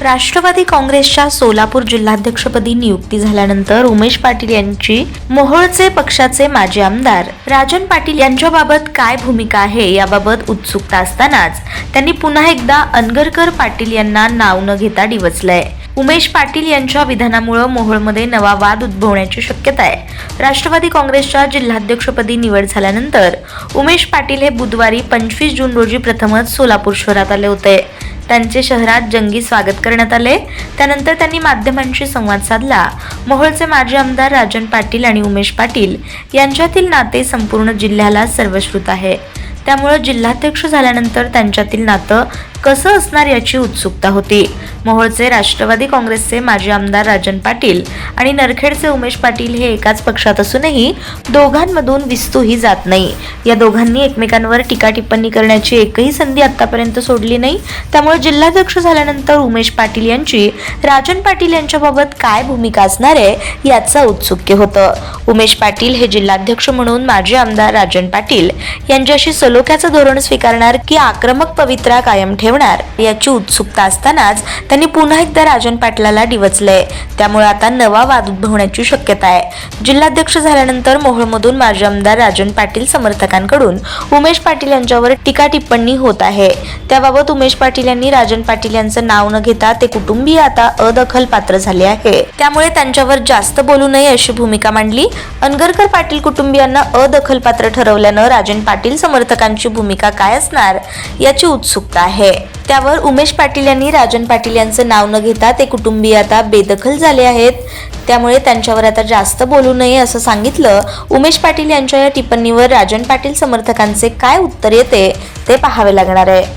राष्ट्रवादी काँग्रेसच्या सोलापूर जिल्हाध्यक्षपदी नियुक्ती झाल्यानंतर उमेश पाटील यांची मोहोळचे पक्षाचे माजी आमदार राजन पाटील यांच्याबाबत काय भूमिका आहे याबाबत उत्सुकता असतानाच त्यांनी पुन्हा एकदा अनगरकर पाटील यांना नाव न घेता डिवचलंय. उमेश पाटील यांच्या विधानामुळे मोहोळमध्ये नवा वाद उद्भवण्याची शक्यता आहे. राष्ट्रवादी काँग्रेसच्या जिल्हाध्यक्षपदी निवड झाल्यानंतर उमेश पाटील हे बुधवारी पंचवीस जून रोजी प्रथमच सोलापूर शहरात आले होते. त्यांचे शहरात जंगी स्वागत करण्यात आले. त्यानंतर त्यांनी माध्यमांशी संवाद साधला. मोहोळचे माजी आमदार राजन पाटील आणि उमेश पाटील यांच्यातील नाते संपूर्ण जिल्ह्याला सर्वश्रुत आहे. त्यामुळे जिल्हाध्यक्ष झाल्यानंतर त्यांच्यातील नातं कसं असणार याची उत्सुकता होती. मोहोळचे राष्ट्रवादी काँग्रेसचे माजी आमदार राजन पाटील आणि नरखेडचे उमेश पाटील हे एकाच पक्षात असूनही दोघांमधून विस्तूही जात नाही. या दोघांनी एकमेकांवर टीका टिप्पणी करण्याची एकही संधी आतापर्यंत सोडली नाही. त्यामुळे जिल्हाध्यक्ष झाल्यानंतर उमेश पाटील यांची राजन पाटील यांच्याबाबत काय भूमिका असणार आहे याचं औत्सुक्य होतं. उमेश पाटील हे जिल्हाध्यक्ष म्हणून माजी आमदार राजन पाटील यांच्याशी सलोख्याचं धोरण स्वीकारणार की आक्रमक पवित्रा कायम ठेवणार याची उत्सुकता असतानाच त्यांनी पुन्हा एकदा राजन पाटलाला डिवचलंय त्यामुळे आता नवा वाद उद्भवण्याची शक्यता आहे. जिल्हाध्यक्ष झाल्यानंतर मोहोळमधून माजी आमदार राजन पाटील समर्थकांकडून उमेश पाटील यांच्यावर टीका टिप्पणी होत आहे. त्याबाबत उमेश पाटील यांनी राजन पाटील यांचं नाव न घेता ते कुटुंबीय आता अदखल पात्र झाले आहे. त्यामुळे त्यांच्यावर जास्त बोलू नये अशी भूमिका मांडली. अनगरकर पाटील कुटुंबियांना अदखलपात्र ठरवल्यानं राजन पाटील समर्थकांची भूमिका काय असणार याची उत्सुकता आहे. आहे त्यावर उमेश पाटील यांनी राजन पाटील यांचं नाव न घेता ते कुटुंबीय आता बेदखल झाले आहेत. त्यामुळे त्यांच्यावर आता जास्त बोलू नये असं सांगितलं. उमेश पाटील यांच्या या टिप्पणीवर राजन पाटील समर्थकांचे काय उत्तर येते ते पाहावे लागणार आहे.